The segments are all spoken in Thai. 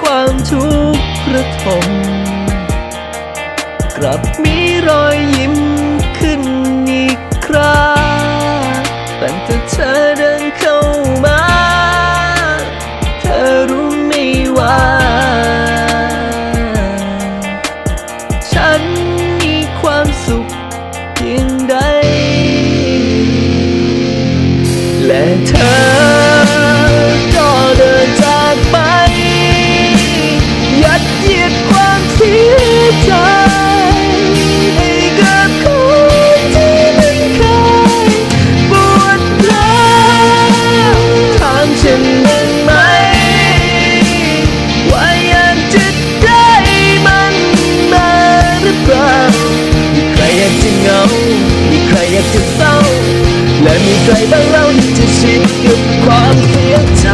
ความทุกข์ระทมกลับมีรอยยิ้ม ใครบ้างเราที่จะชินกับความเสียใจ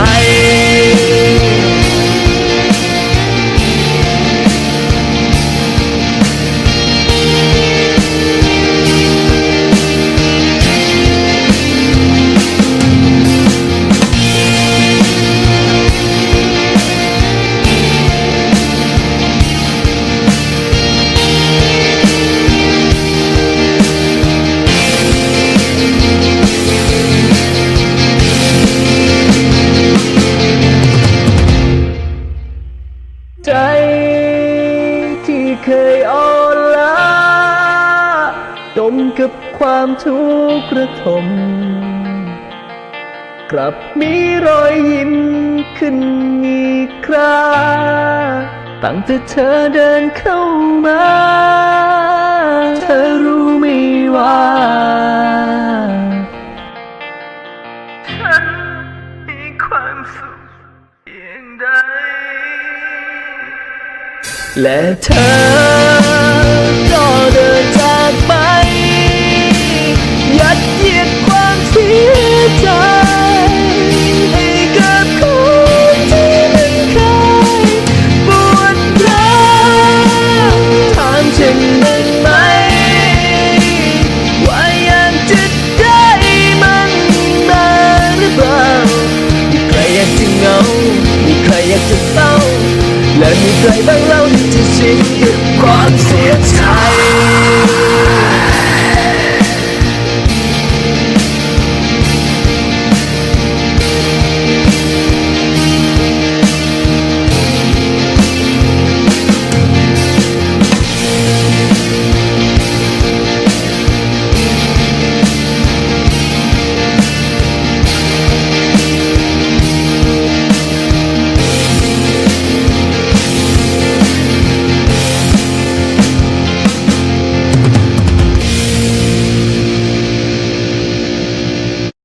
ที่เคยอ่อนล้าจมกับความทุกข์ระทม กลับมีรอยยิ้มขึ้นอีกคราตั้งแต่เธอเดินเข้ามา เธอรู้ไหมว่าฉันมีความสุขเพียงใด และเธอก็เดินจากไป ยัดเยียดความเสียใจให้กับคนที่มันเคยปวดร้าวถามฉันบ้ไหม ว่าอยากจะได้มันมาหรือเปล่ามีใครอยากจะเหงามีใครอยากจะเศร้า และมีใครบ้างเล่าที่จะชิงกับความเสีย